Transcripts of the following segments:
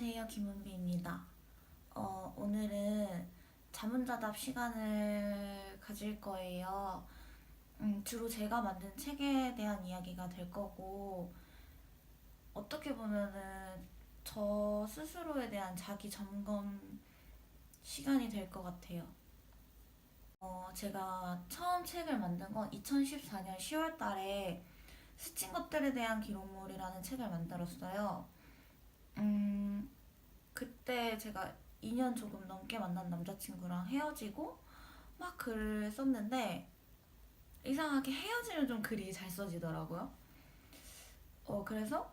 김은비입니다. 어, 오늘은 자문자답 시간을 가질 거예요. 음, 주로 제가 만든 책에 대한 이야기가 될 거고, 어떻게 보면은 저 스스로에 대한 자기 점검 시간이 될 것 같아요. 어, 제가 처음 책을 만든 건 2014년 10월 달에 스친 것들에 대한 기록물이라는 책을 만들었어요. 음, 그때 제가 2년 조금 넘게 만난 남자친구랑 헤어지고 막 글을 썼는데 이상하게 헤어지면 좀 글이 잘 써지더라고요. 어, 그래서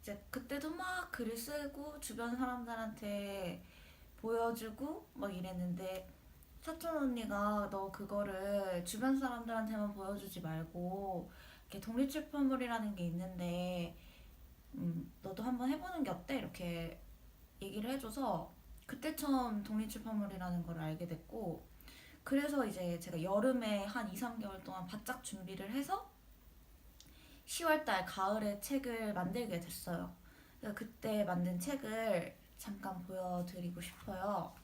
이제 그때도 막 글을 쓰고 주변 사람들한테 보여주고 막 이랬는데 사촌 언니가 너 그거를 주변 사람들한테만 보여주지 말고 이렇게 독립출판물이라는 게 있는데 음, 너도 한번 해보는 게 어때? 이렇게 얘기를 해줘서 그때 처음 독립출판물이라는 걸 알게 됐고 그래서 이제 제가 여름에 한 2, 3개월 동안 바짝 준비를 해서 10월달 가을에 책을 만들게 됐어요. 그때 만든 책을 잠깐 보여드리고 싶어요.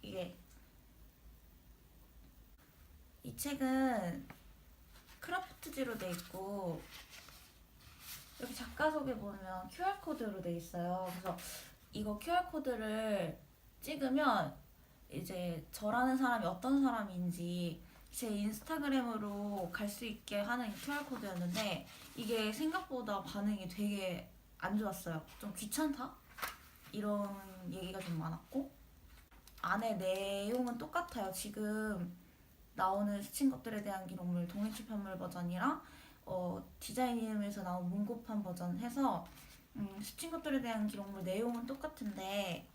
이게 이 책은 크라프트지로 돼 있고 여기 작가 소개 보면 QR 코드로 돼 있어요. 그래서 이거 QR 코드를 찍으면 이제 저라는 사람이 어떤 사람인지 제 인스타그램으로 갈 수 있게 하는 QR 코드였는데 이게 생각보다 반응이 되게 안 좋았어요. 좀 귀찮다? 이런 얘기가 좀 많았고 안에 내용은 똑같아요. 지금 나오는 스친 것들에 대한 기록물 독립출판물 버전이랑 어, 디자인님에서 나온 문고판 버전 해서 음, 스친 것들에 대한 기록물 내용은 똑같은데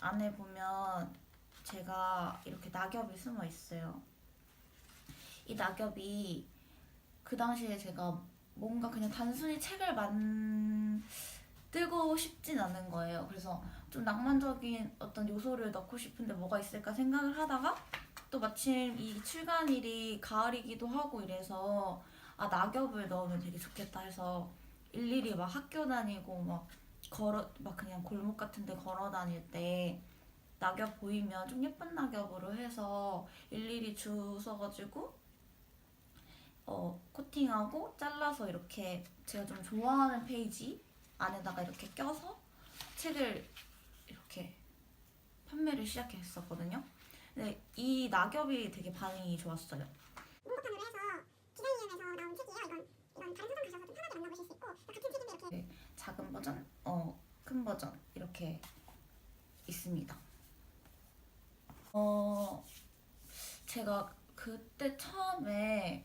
안에 보면 제가 이렇게 낙엽이 숨어 있어요. 이 낙엽이 그 당시에 제가 뭔가 그냥 단순히 책을 만들고 싶진 않은 거예요. 그래서 좀 낭만적인 어떤 요소를 넣고 싶은데 뭐가 있을까 생각을 하다가 또 마침 이 출간일이 가을이기도 하고 이래서 아 낙엽을 넣으면 되게 좋겠다 해서 일일이 막 학교 다니고 막 걸어 막 그냥 골목 같은 데 걸어 다닐 때 낙엽 보이면 좀 예쁜 낙엽으로 해서 일일이 주워가지고 어 코팅하고 잘라서 이렇게 제가 좀 좋아하는 페이지 안에다가 이렇게 껴서 책을 이렇게 판매를 시작했었거든요. 근데 이 낙엽이 되게 반응이 좋았어요. 문고판으로 해서 디자인님에서 나온 책이에요. 이건 이건 다른 서점 가셔서 좀 편하게 만나보실 수 있고 같은 책인데 이렇게 작은 버전, 버전 이렇게 있습니다. 어, 제가 그때 처음에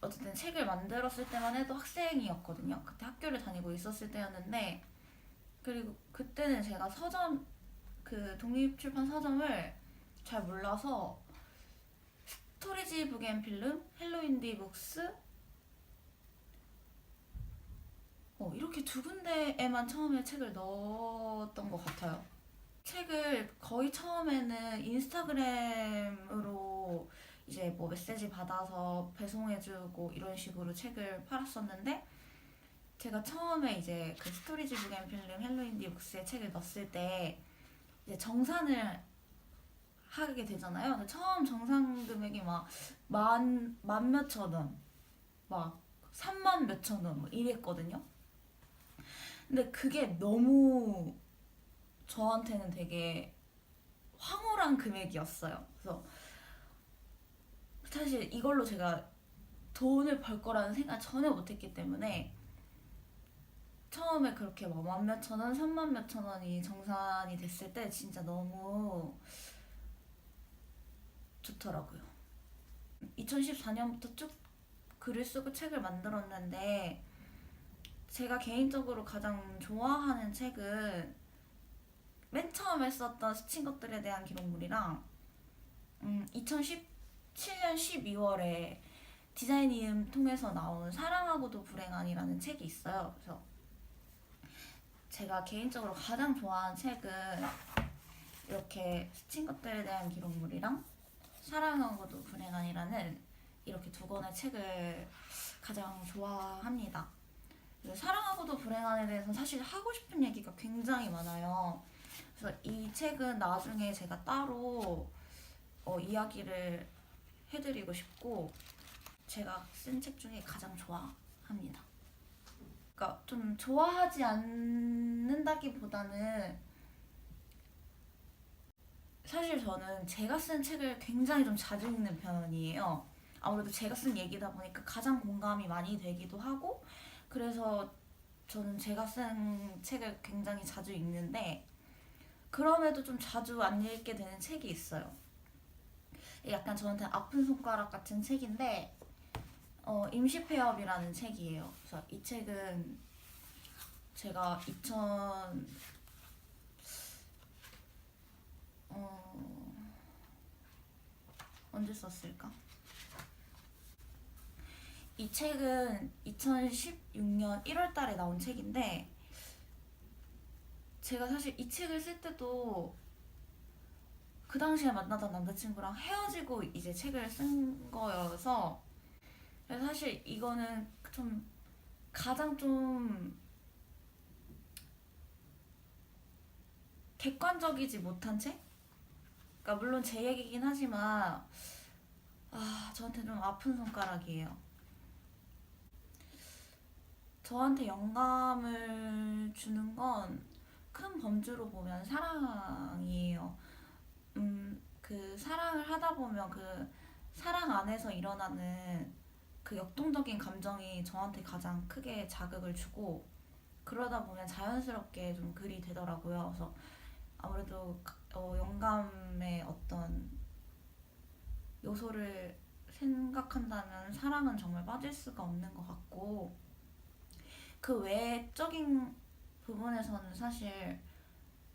어쨌든 책을 만들었을 때만 해도 학생이었거든요. 그때 학교를 다니고 있었을 때였는데 그리고 그때는 제가 서점 그 독립출판 서점을 잘 몰라서 스토리지 북앤필름, 헬로인디북스 어, 이렇게 두 군데에만 처음에 책을 넣었던 것 같아요. 책을 거의 처음에는 인스타그램으로 이제 뭐 메시지 받아서 배송해주고 이런 식으로 책을 팔았었는데 제가 처음에 이제 그 스토리지 북앤 필름 헬로인 디 북스에 책을 넣었을 때 이제 정산을 하게 되잖아요. 처음 정산 금액이 막 만 만 몇천 원, 막 3만 몇천 원, 뭐 이랬거든요. 근데 그게 너무 저한테는 되게 황홀한 금액이었어요. 그래서 사실 이걸로 제가 돈을 벌 거라는 생각 전혀 못했기 때문에 처음에 그렇게 막만 몇천 원, 삼만 몇천 원이 정산이 됐을 때 진짜 너무 좋더라고요. 2014년부터 쭉 글을 쓰고 책을 만들었는데 제가 개인적으로 가장 좋아하는 책은 맨 처음에 썼던 스친 것들에 대한 기록물이랑 음, 2017년 12월에 디자인님 통해서 나온 사랑하고도 불행한이라는 책이 있어요. 그래서 제가 개인적으로 가장 좋아하는 책은 이렇게 스친 것들에 대한 기록물이랑 사랑하고도 불행한이라는 이렇게 두 권의 책을 가장 좋아합니다. 사랑하고도 불행한에 대해서 사실 하고 싶은 얘기가 굉장히 많아요. 그래서 이 책은 나중에 제가 따로 어, 이야기를 해드리고 싶고 제가 쓴 책 중에 가장 좋아합니다. 그러니까 좀 좋아하지 않는다기보다는 사실 저는 제가 쓴 책을 굉장히 좀 자주 읽는 편이에요. 아무래도 제가 쓴 얘기다 보니까 가장 공감이 많이 되기도 하고 그래서 저는 제가 쓴 책을 굉장히 자주 읽는데 그럼에도 좀 자주 안 읽게 되는 책이 있어요. 약간 저한테 아픈 손가락 같은 책인데 어, 임시폐업이라는 책이에요. 그래서 이 책은 제가 2000 어, 언제 썼을까? 이 책은 2016년 1월 달에 나온 책인데 제가 사실 이 책을 쓸 때도 그 당시에 만나던 남자친구랑 헤어지고 이제 책을 쓴 거여서 사실 이거는 좀 가장 좀 객관적이지 못한 책? 그러니까 물론 제 얘기긴 하지만 아 저한테 좀 아픈 손가락이에요. 저한테 영감을 주는 건 큰 범주로 보면 사랑이에요. 음, 그 사랑을 하다 보면 그 사랑 안에서 일어나는 그 역동적인 감정이 저한테 가장 크게 자극을 주고 그러다 보면 자연스럽게 좀 글이 되더라고요. 그래서 아무래도 어, 영감의 어떤 요소를 생각한다면 사랑은 정말 빠질 수가 없는 것 같고 그 외적인 부분에서는 사실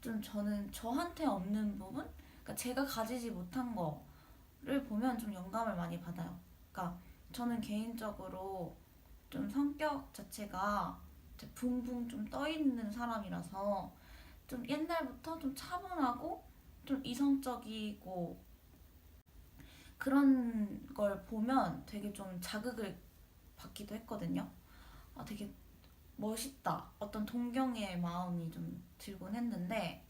좀 저는 저한테 없는 부분, 그러니까 제가 가지지 못한 거를 보면 좀 영감을 많이 받아요. 그러니까 저는 개인적으로 좀 성격 자체가 붕붕 좀 떠 있는 사람이라서 좀 옛날부터 좀 차분하고 좀 이성적이고 그런 걸 보면 되게 좀 자극을 받기도 했거든요. 아, 되게 멋있다. 어떤 동경의 마음이 좀 들곤 했는데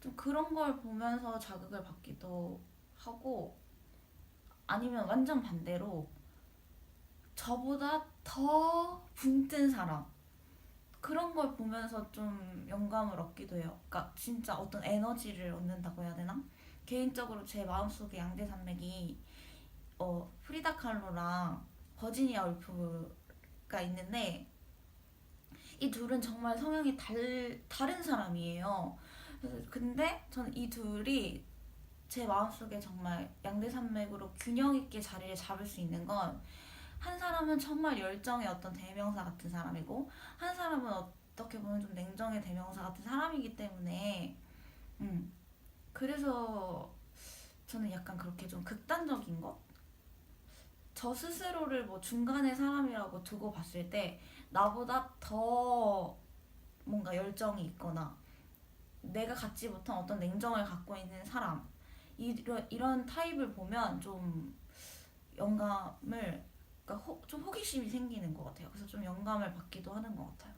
좀 그런 걸 보면서 자극을 받기도 하고 아니면 완전 반대로 저보다 더 붕뜬 사람 그런 걸 보면서 좀 영감을 얻기도 해요. 그러니까 진짜 어떤 에너지를 얻는다고 해야 되나? 개인적으로 제 마음속에 양대 산맥이 어, 프리다 칼로랑 버지니아 울프가 있는데 이 둘은 정말 성향이 달, 다른 사람이에요. 근데 저는 이 둘이 제 마음속에 정말 양대 산맥으로 균형 있게 자리를 잡을 수 있는 건 한 사람은 정말 열정의 어떤 대명사 같은 사람이고 한 사람은 어떻게 보면 좀 냉정의 대명사 같은 사람이기 때문에 음 그래서 저는 약간 그렇게 좀 극단적인 것? 저 스스로를 뭐 중간의 사람이라고 두고 봤을 때 나보다 더 뭔가 열정이 있거나 내가 갖지 못한 어떤 냉정을 갖고 있는 사람 이런 이런 타입을 보면 좀 영감을 그러니까 호, 좀 호기심이 생기는 것 같아요. 그래서 좀 영감을 받기도 하는 것 같아요.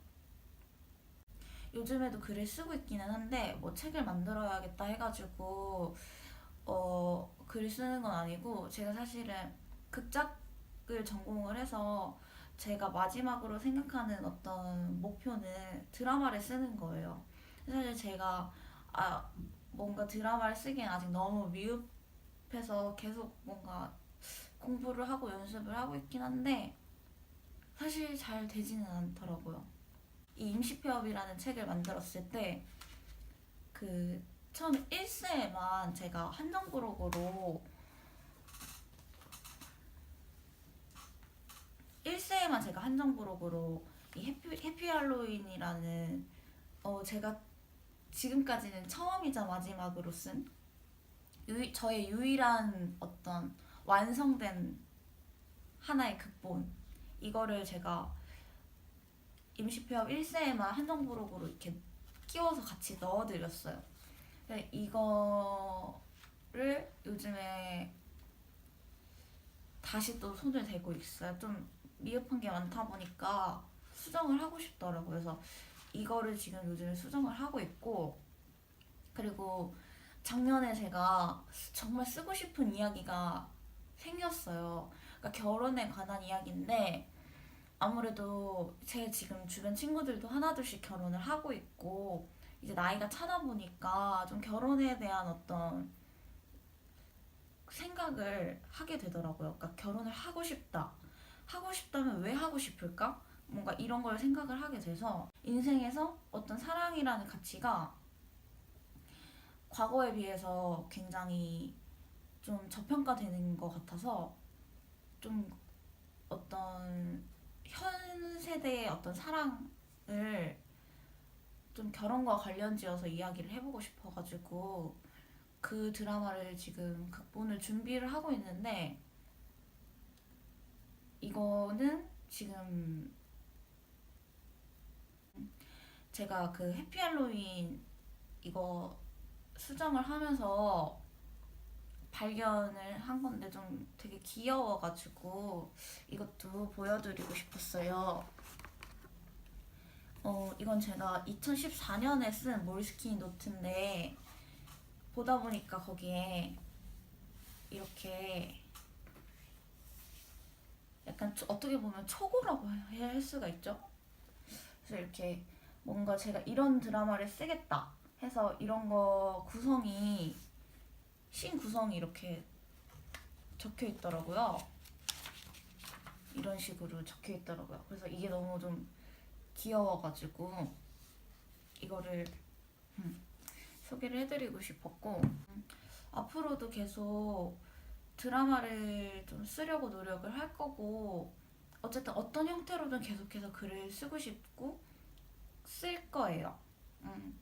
요즘에도 글을 쓰고 있기는 한데 뭐 책을 만들어야겠다 해가지고 어 글을 쓰는 건 아니고 제가 사실은 극작을 전공을 해서 제가 마지막으로 생각하는 어떤 목표는 드라마를 쓰는 거예요. 사실 제가 아 뭔가 드라마를 쓰기엔 아직 너무 미흡해서 계속 뭔가 공부를 하고 연습을 하고 있긴 한데 사실 잘 되지는 않더라고요. 이 임시폐업이라는 책을 만들었을 때 그 처음에 1세에만 제가 한정부록으로 1세에만 제가 한정부록으로 이 해피, 해피 할로윈이라는 어 제가 지금까지는 처음이자 마지막으로 쓴 유, 저의 유일한 어떤 완성된 하나의 극본 이거를 제가 임시폐업 1세에만 한정부록으로 이렇게 끼워서 같이 넣어드렸어요. 근데 이거를 요즘에 다시 또 손을 대고 있어요. 좀 미흡한 게 많다 보니까 수정을 하고 싶더라고요. 그래서 이거를 지금 요즘에 수정을 하고 있고 그리고 작년에 제가 정말 쓰고 싶은 이야기가 생겼어요. 그러니까 결혼에 관한 이야기인데 아무래도 제 지금 주변 친구들도 하나둘씩 결혼을 하고 있고 이제 나이가 차다 보니까 좀 결혼에 대한 어떤 생각을 하게 되더라고요. 그러니까 결혼을 하고 싶다. 하고 싶다면 왜 하고 싶을까? 뭔가 이런 걸 생각을 하게 돼서 인생에서 어떤 사랑이라는 가치가 과거에 비해서 굉장히 좀 저평가되는 것 같아서 좀 어떤 현 세대의 어떤 사랑을 좀 결혼과 관련지어서 이야기를 해보고 싶어가지고 그 드라마를 지금 극본을 준비를 하고 있는데 이거는 지금 제가 그 해피 할로윈 이거 수정을 하면서 발견을 한 건데 좀 되게 귀여워가지고 이것도 보여드리고 싶었어요. 어, 이건 제가 2014년에 쓴 몰스킨 노트인데 보다 보니까 거기에 이렇게 약간 초- 어떻게 보면 초고라고 해야 할 수가 있죠. 그래서 이렇게 뭔가 제가 이런 드라마를 쓰겠다 해서 이런 거 구성이 신 구성이 이렇게 적혀 있더라고요. 이런 식으로 적혀 있더라고요. 그래서 이게 너무 좀 귀여워가지고 이거를 음, 소개를 해드리고 싶었고 음, 앞으로도 계속 드라마를 좀 쓰려고 노력을 할 거고 어쨌든 어떤 형태로든 계속해서 글을 쓰고 싶고 쓸 거예요. 음.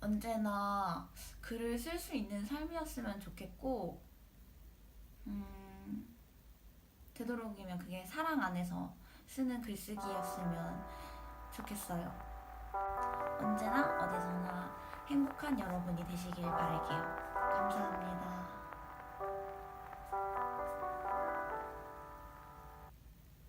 언제나 글을 쓸 수 있는 삶이었으면 좋겠고 음, 되도록이면 그게 사랑 안에서 쓰는 글쓰기였으면 좋겠어요. 언제나 어디서나 행복한 여러분이 되시길 바랄게요. 감사합니다.